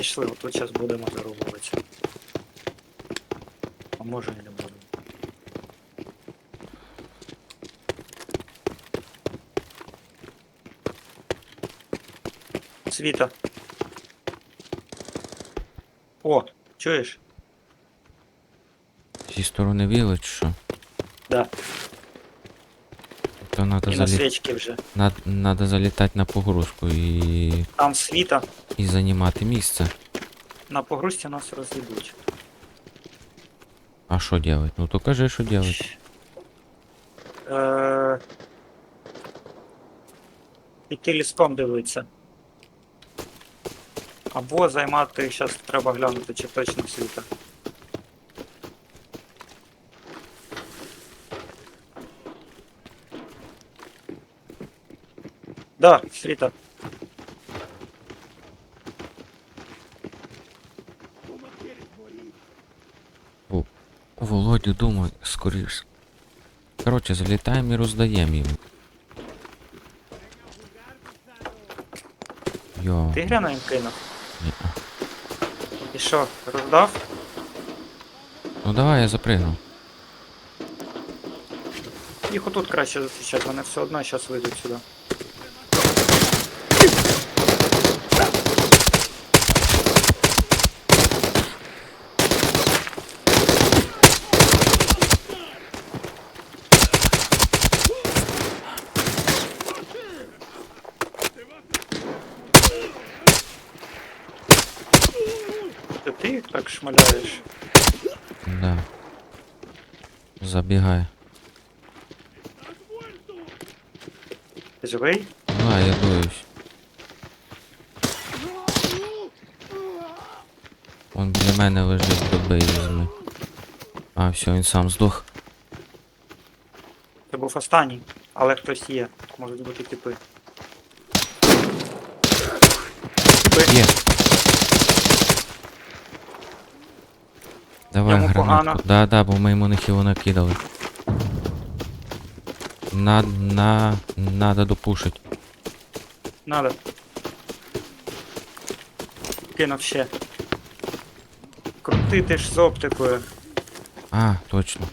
Пішли, отут зараз будемо зарубуватися. А може і не будемо. Світа. О, чуєш? Зі сторони віли, чи що? Да. То надо, І на залі... свічки вже. над... надо залітати на погрузку і... Там світа. і займати місце. На погрузці нас роз'їдуть. А що делать? Ну то кажи, що делать. Е... Піти ліском дивитися. Або займати, зараз треба глянути, чи точно світа. Да, світа. Володю, думай, скоріш. Коротше, залітаємо і роздаємо їм. Йо. Ти гряну їм кинув. Ні. І що, роздав? Ну давай я запригну. Їх отут краще зустрічати, вони все одно зараз вийдуть сюди. Це ти їх так шмаляєш? Да. Забігай. Ти живий? А я дуюсь. Он біля мене лежить, добий візьми. А, все, він сам здох. Це був останній, але хтось є. Можуть бути. Типи. Є. Давай Йому гранатку. погано. Да, да, бо ми йому не хіло накидали. На, на, надо допушить. Надо. Кинув ще. Крутити ж з оптикою. А, точно.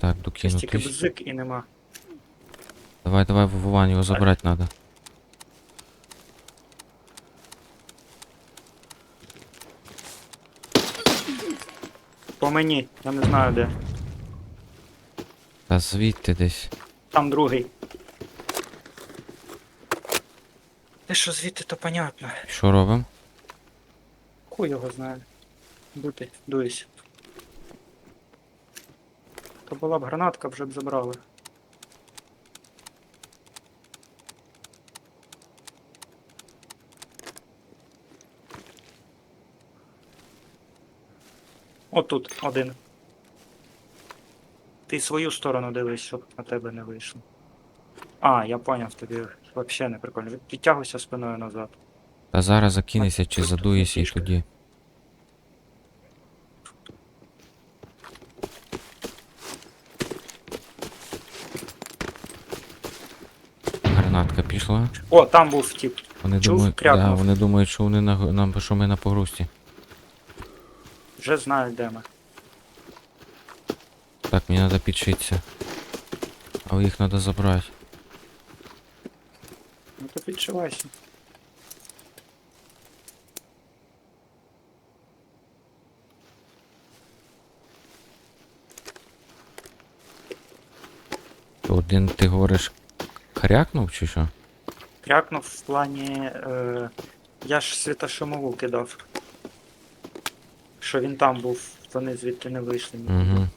Так, Щось докину тільки тисяч. бзик і нема. Давай, давай, Вован, його забрати надо. Мені, я не знаю де. Та звідти десь. Там другий. Те, що звідти, то понятно. Що робимо? Хуй його знає. Бути, дуюсь. То була б гранатка, вже б забрали. Отут один. Ти свою сторону дивись, щоб на тебе не вийшло. А, я поняв, тобі взагалі не прикольно. Підтягуйся спиною назад. Та зараз закинеться чи задуєшся і тоді. Гранатка пішла. О, там був втік. Вони Чув, думають, да, крякнув. вони думають, що вони на нам що ми на погрузці. Вже знаю, де ми. Так, мені треба підшитися. Але їх треба забрати. Ну то підшивайся. То Один ти говориш крякнув чи що? Крякнув в плані. Е, я ж світошумову кидав що він там був, вони звідти не вийшли. Угу.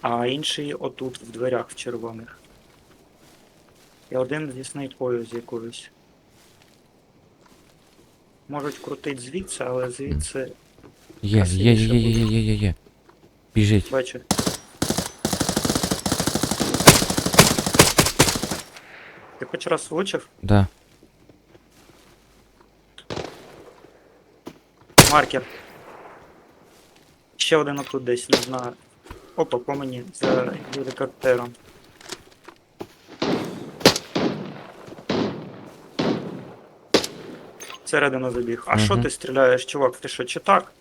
А інший отут, в дверях в червоних. І один зі снайпою з якоюсь. Можуть крутить звідси, але звідси. Є, є, є, є, є, є, є, є. Біжить. Бачу. Ти хоч раз влучив? Да. Маркер. Ще один отут десь, не знаю. Опа, по мені за гелікоптером. Всередину забіг. А що ти стріляєш, чувак? Ти що, чи так?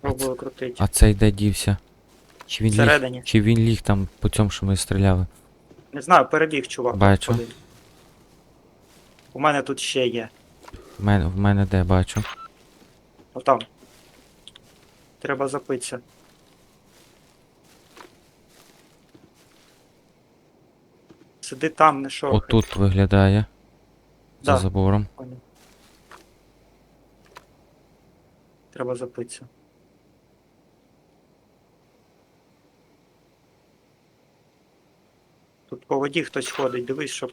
Пробую крутить. А цей де дівся? Чи він ліг? Чи він ліг там по цьому, що ми стріляли? Не знаю, перебіг, чувак. Бачу. У мене тут ще є. В мене, в мене де бачу. Отам. Треба запитися. Сиди там, не шорхай. Отут виглядає. За Да. забором. Понял. Треба запитися. Тут по воді хтось ходить, дивись, щоб.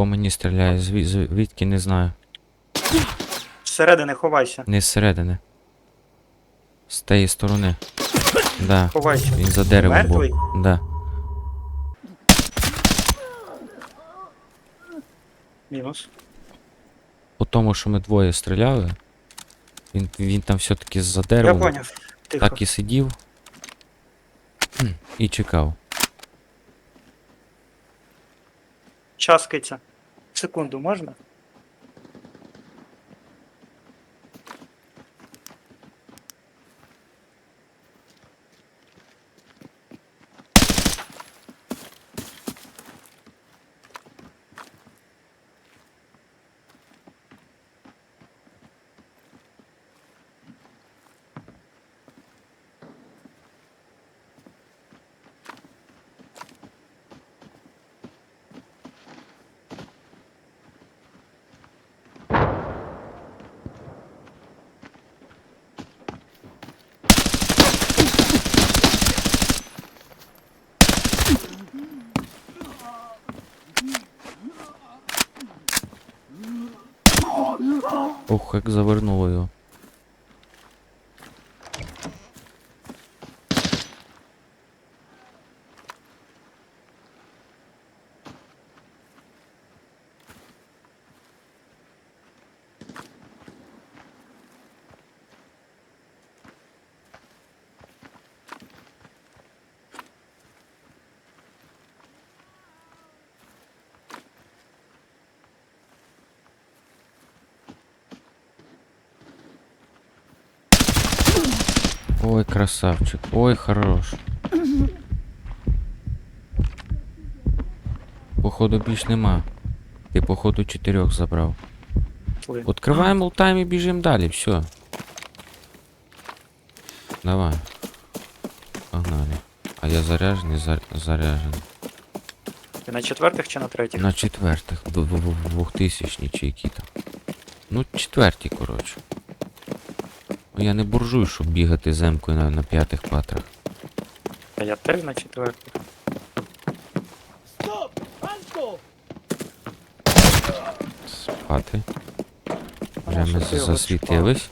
По мені стріляє, зві, звідки не знаю. Зсередини ховайся. Не зсередини. З тієї сторони. Да. Ховайся. Він за деревом Мертвий? був. Да. Мінус. По тому, що ми двоє стріляли. Він, він там все-таки за Я деревом поняв. Тихо. так і сидів. І чекав. Часкається. Секунду, можна? Ох, як завернуло його. Ой, красавчик. Ой, хорош. Походу більш нема. Ти походу чотирьох забрав. Пли. Откриваємо лутаємо і біжимо далі, все. Давай. Погнали. А я заряжений, зар... заряжений. Ти на четвертих чи на третіх? На четвертих, двохтисячні чи які там. Ну, четверті, коротше. Ну, Я не буржуй, щоб бігати земкою на, на п'ятих патрах. Та я теж на четвертих. Спати. А, Вже ми засвітились.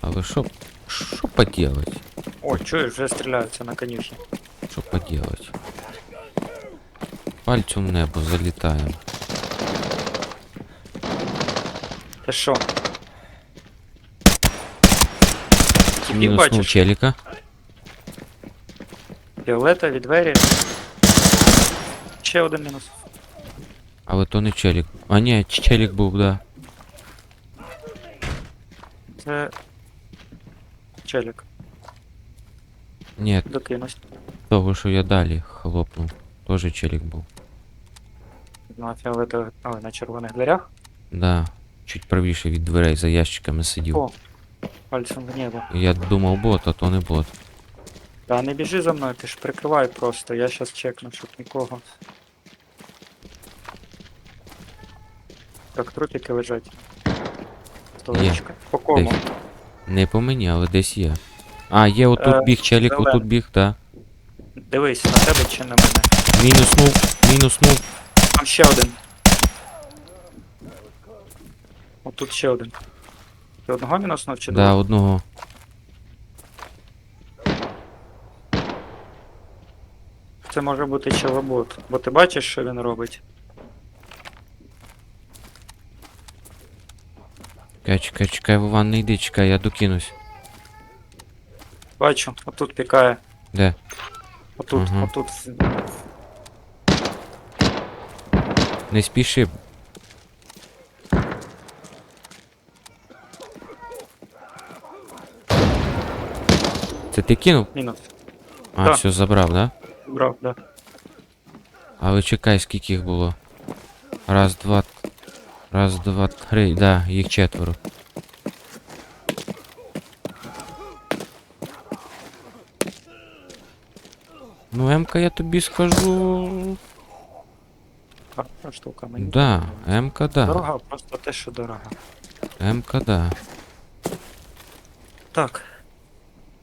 Але що. Що поділать? О, чуєш, вже стріляються на конюшні. Що поділать? Пальцем в небо залітаємо. Ти що? Мінуснув бачиш? челіка. Фіолетові двері. Ще один мінус. Але то не челік. А ні, челік був, да. Це. Челік. Ні, Докинусь. того, що я далі хлопнув. Тоже челік був. На фіолетових. Ой, на червоних дверях. Да. Чуть правіше від дверей за ящиками сидів. О, пальцем в небо. Я думав бот, а то не бот. Та не біжи за мною, ти ж прикривай просто, я щас чекну, щоб нікого. Так, трупики лежать. Столичка. По кому? Десь. Не по мені, але десь є. А, є отут Е, біг, челік, зелений. отут біг, да. Дивись, на тебе чи на мене. Мінуснув, мінуснув. Там ще один. О, тут ще один. Ти одного мінуснув чи Да, двох? одного. Це може бути челобот. Бо ти бачиш, що він робить? Чекай, чекай, чекай, Вован, не йди, чекай, я докинусь. Бачу, отут пікає. Де? Отут, Ага. отут. Не спіши. Ти кинув? Мінус. А, Так. все, забрав, да? Брав, да. Але чекай, скільки їх було. Раз, два. Раз, два, три. Да, їх четверо. Ну, М-ка я тобі скажу. Гарна штука мені. Да. М-ка да. Дорога, просто те, що дорога. М-ка да. Так.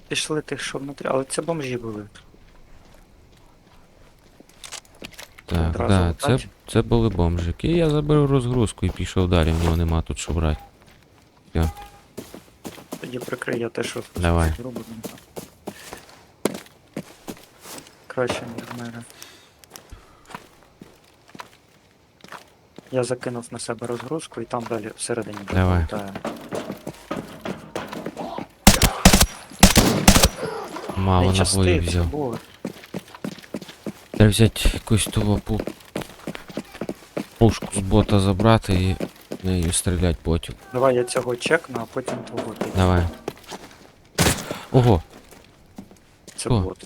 Пішли тих, що внутрі, але це бомжі були. Так, Одразу да, це, це були бомжики. Я заберу розгрузку і пішов далі, в нього нема тут що брати. Тоді прикрий я те, що Давай. зроблю. Краще, ніж в мене. Я закинув на себе розгрузку і там далі всередині Давай. лутаю. Мало набоїв взяв. Треба взяти якусь пу... пушку з бота забрати і нею стріляти потім. Давай я цього чекну, а потім твого. ти. Давай. Ого, Це О. бот.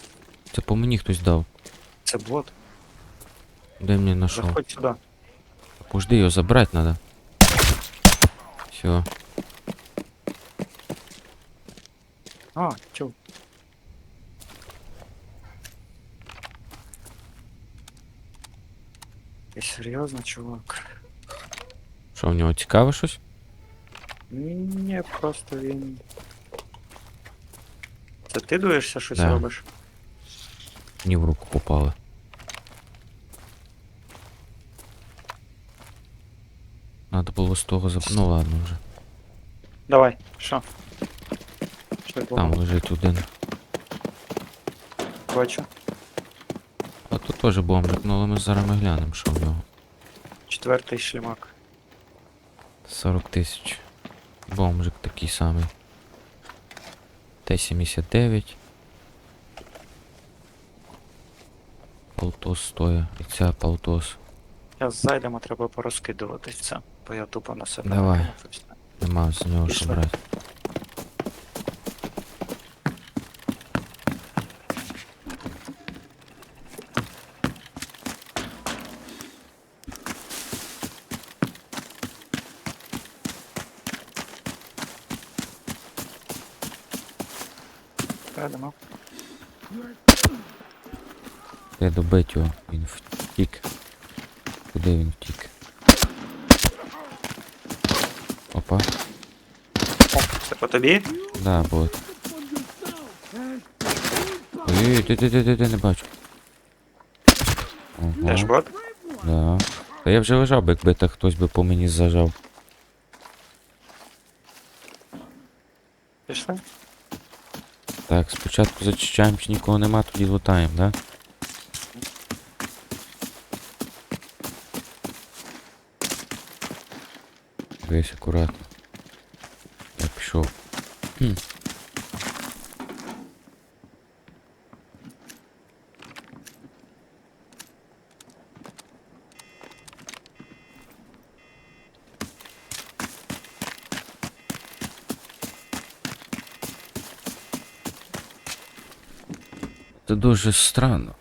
це по мені хтось дав. Це бот. Де мені знайшов? Заходь сюди. Пожди, його забрати треба. Все. А, чув. Ти серйозно, чувак? Що в нього цікаве щось? Ні, просто він. Це ти дуєшся, щось Да. робиш? Мені в руку попали. Надо було з того заб... Ну ладно вже. Давай, що? Що Там лежить один. бачу. Теж бомбик, ну але ми зараз ми глянемо, що в нього. Четвертий шлімак. 40 тисяч. Бомжик такий самий. Т-79. Полтос стоя. І ця полтос. Зараз зайдемо, треба порозкидувати це, бо я тупо на себе. Давай. Нема з нього що брати. Зайдемо. Я добить його. Він втік. Куди він втік? Опа. Це по тобі? Да, бот. Ой, ти ти ти ти ти не бачу. Теж Ого, бот? да. Та я вже лежав би, якби так хтось би по мені зажав. Пішли? Так, спочатку зачищаємо, чи нікого нема, тоді лутаємо, да? Весь акуратно. Я пішов. Дуже странно.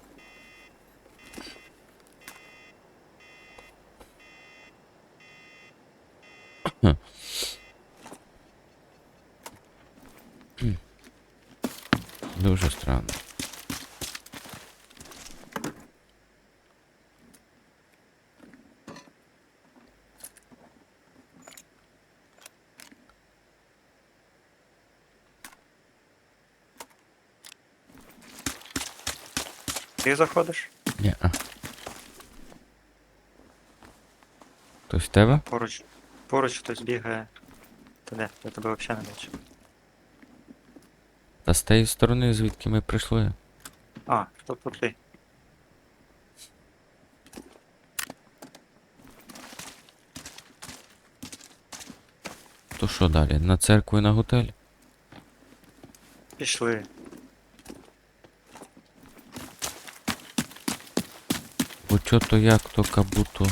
Хм. Хм. Дуже странно. Ти заходиш? Ні. Хтось в тебе? Поруч. Поруч хтось бігає. Та де? Я тебе взагалі не бачу. Та з тієї сторони, звідки ми прийшли. А, тобто ти. То що далі? На церкву і на готель? Пішли. Чо то як то кабуто.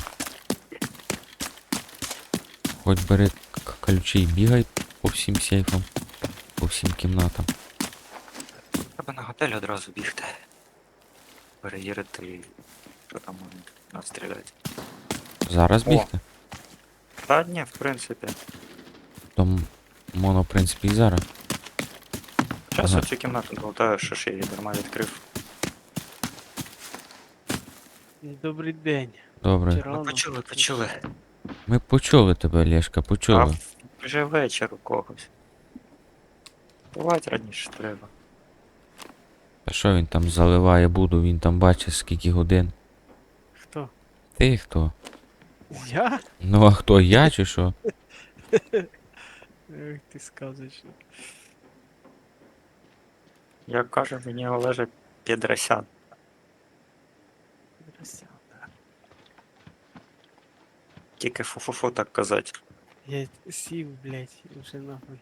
Хоч бери к- ключі і бігай по всім сейфам, по всім кімнатам. Треба на готель одразу бігти. Перевірити, що там вони нас стріляють. Зараз О. бігти. Та ні, в принципі. То моно, в принципі, і зараз. Зараз Ага. оцю кімнату болтаю, що ще її дарма відкрив. Добрий день. Добре. Ми почули, почули. Ми почули тебе, Лешка, почули. в- вже вечір у когось. Бувать раніше треба. Та що він там заливає буду, він там бачить скільки годин. Хто? Ти хто? Я? Ну а хто я чи що? Эх, ти сказочник. Як каже мені Олеже Підрасян. Красава. Тільки фу-фу-фу так казати. Я сів, блядь, і вже нахуй.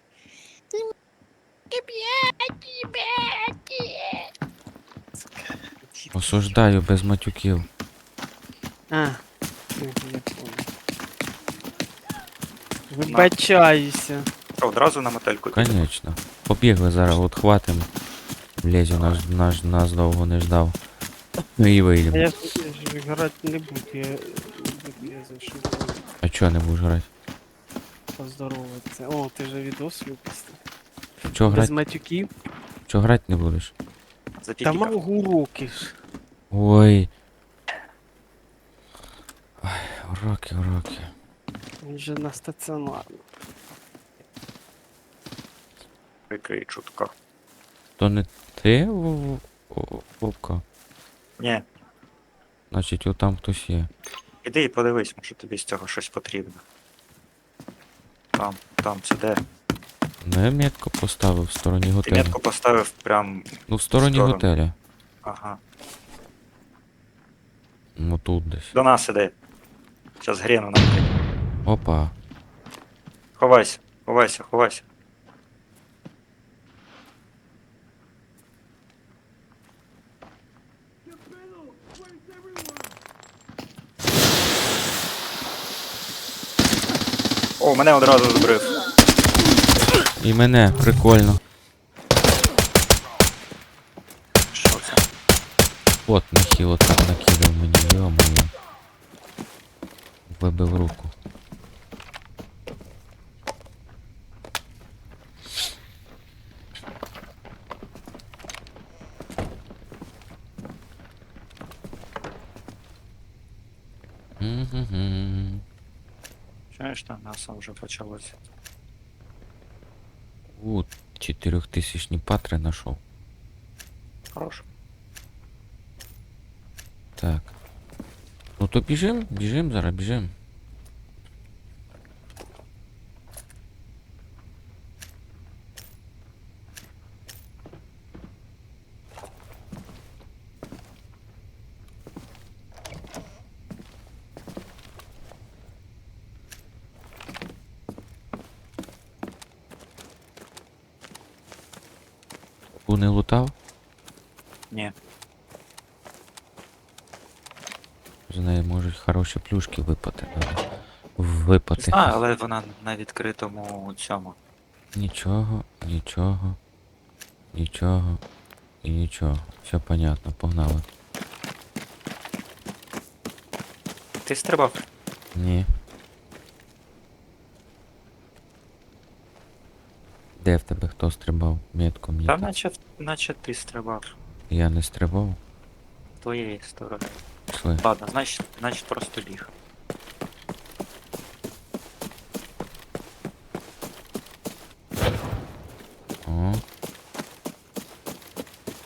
Осуждаю без матюків. А, ну, я понял. Вибачаюся. Що, одразу на мотельку? Конечно. Побігли зараз, от хватим. Лезю наш, наш нас довго не ждав. Ну і А вийдемо. я грати не буду, я, я зайшов А чого не будеш грати? поздороватися. О, ти же відос випустив. Чого Без грати? матюків. Чого грати не будеш? Та Запікав. мав уроки ж. Ой. Ой, уроки, уроки. Він же на стаціонарну. Прикрий чутка. То не ти, Вовка? Ні, Значить, отам хтось є. іди і подивись, може тобі з цього щось потрібно. Там, там, це де. Ну я метку поставив в стороні Ти готелю. метку поставив прям. Ну в стороні сторону. готеля. Ага. Ну тут десь. До нас іди. Зараз гріну нам. Опа. Ховайся, ховайся, ховайся. О, мене одразу збрив. І мене, прикольно. Що це? От нахил так накидав мені, йо-моє. Вибив руку. Чуєш там м'ясо вже почалося. У, чотирьохтисячні патри знайшов. Хорош. Так. Ну то біжим, біжим зараз, біжим. Плюшки випати. Надо. Випати. Знаю, але вона на відкритому цьому. Нічого, нічого, нічого і нічого. Все понятно, погнали. Ти стрибав? Ні. Де в тебе хто стрибав? Метку мені. Та наче, наче ти стрибав. Я не стрибав. Твоєї сторони. Пішли. Ладно, значить, значить просто біг. О,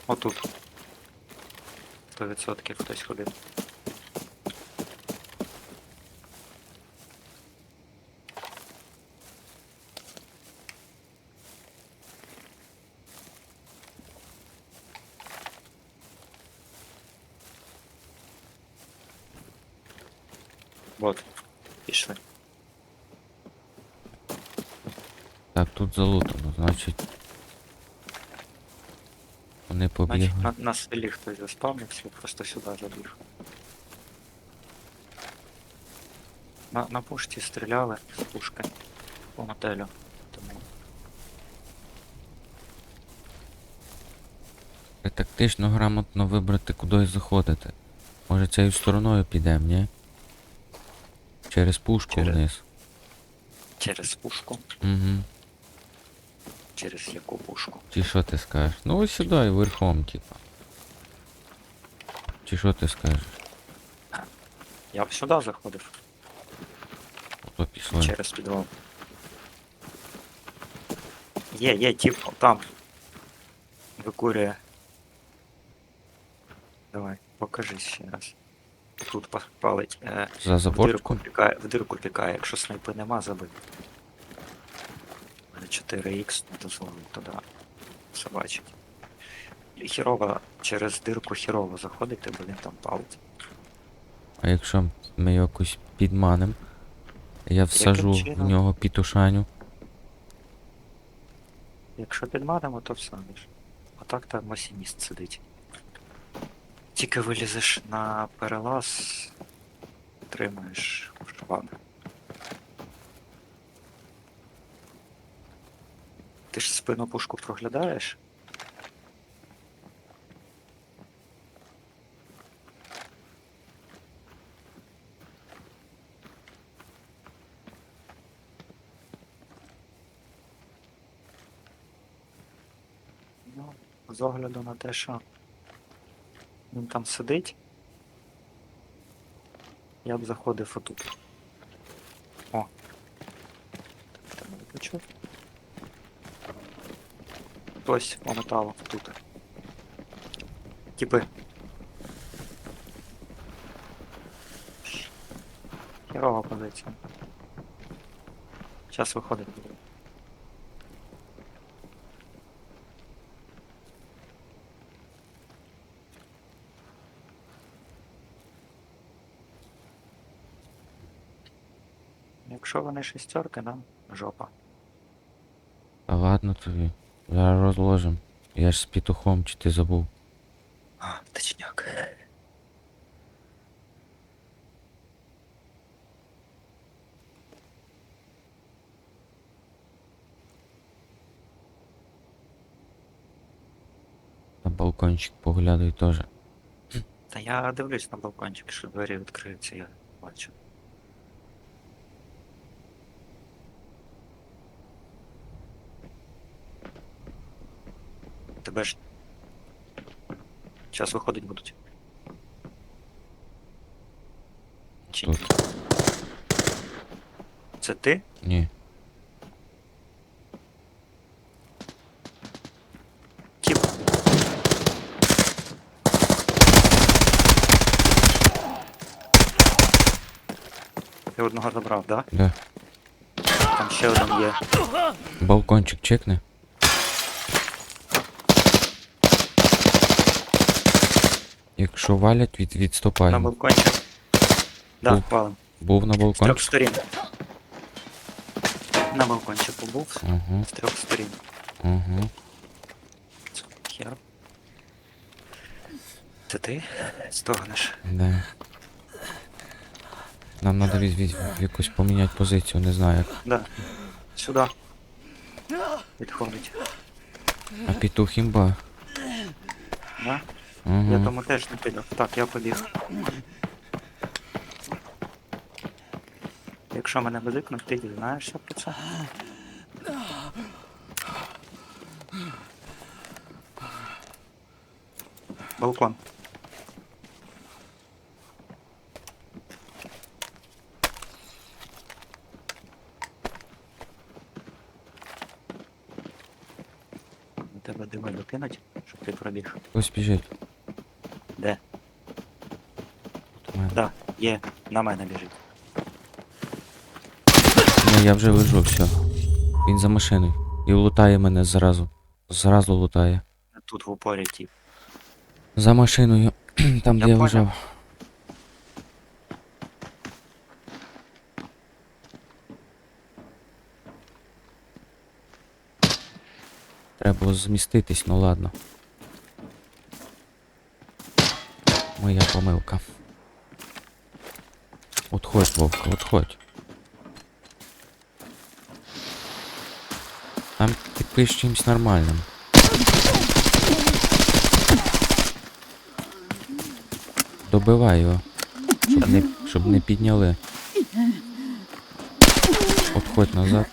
Отут. 100% хтось ходив. Так, тут залутано, значить. Вони Значить, побігли. на, на селі хтось заспавнився, просто сюди забіг. На, на пушті стріляли з пушки по мотелю. Тому Треба Тактично грамотно вибрати, куди заходити. Може цією стороною підемо, ні? Через пушку Через- вниз. через пушку. Угу. Через яку пушку? Чи що ти скажеш? Ну ось сюди і верхом, типа. Чи що ти скажеш? Я б сюди заходив Ото пішло. через підвал. Є, є, тип, там. Викурює. Давай, покажи ще раз. Тут па- палить. Е, За в дирку пікає, в дирку пікає, якщо снайпи нема, забив. У мене 4х не дозволить туди собачить. І хірово, через дирку хірово заходити, він там палить. А якщо ми якось підманем, я всажу в нього пітушаню. Якщо підманимо, то всадиш. А так там масініст сидить. Тільки вилізеш на перелаз, тримаєш шпаги. Ти ж спину пушку проглядаєш? Ну, з огляду на те, що він там сидить, я б заходив отут. О. Так, треба виключити. Хтось по металу тут. Типи. Херова позиція. Зараз виходить. Якщо вони шестерки, нам жопа. Та ладно тобі. Зараз розложим. Я ж з петухом, чи ти забув. А, точняк. На балкончик поглядай теж. Та я дивлюсь на балкончик, що двері відкриються, я бачу. Тебе ж. Час виходить будуть. Чи ні? Тут. Це ти? Ні. Тіп. Ти одного забрав, да? Де? Там ще один є. Балкончик чекни. Якщо валять, від, На відступаємо. балкончик. Да, Був. палим. Був на З трьох сторін. На балкончику був. Угу, З трьох сторін. угу. Хер. Це ти? Стогнеш. Да. Нам треба від, від, якось поміняти позицію, не знаю як. Да. Сюди. Відходить. А петух імба. Да? Я Угу. тому теж не піду. Так, я побіг. Якщо мене визикнуть, ти дізнаєшся про це. Балкон. У тебе дими докинуть, щоб ти пробіг. Ось біжить. Де? Тут у мене. Да, є, на мене біжить. Ні, я вже лежу, все. Він за машиною. І лутає мене зразу. Зразу лутає. Тут в упорі тип. За машиною. Там, Я де я понял. лежав. Треба було зміститись, ну ладно. Моя помилка. Отходь, Вовка, отходь. Там типи з чимось нормальним. Добивай його. Щоб не, щоб не підняли. Отходь назад.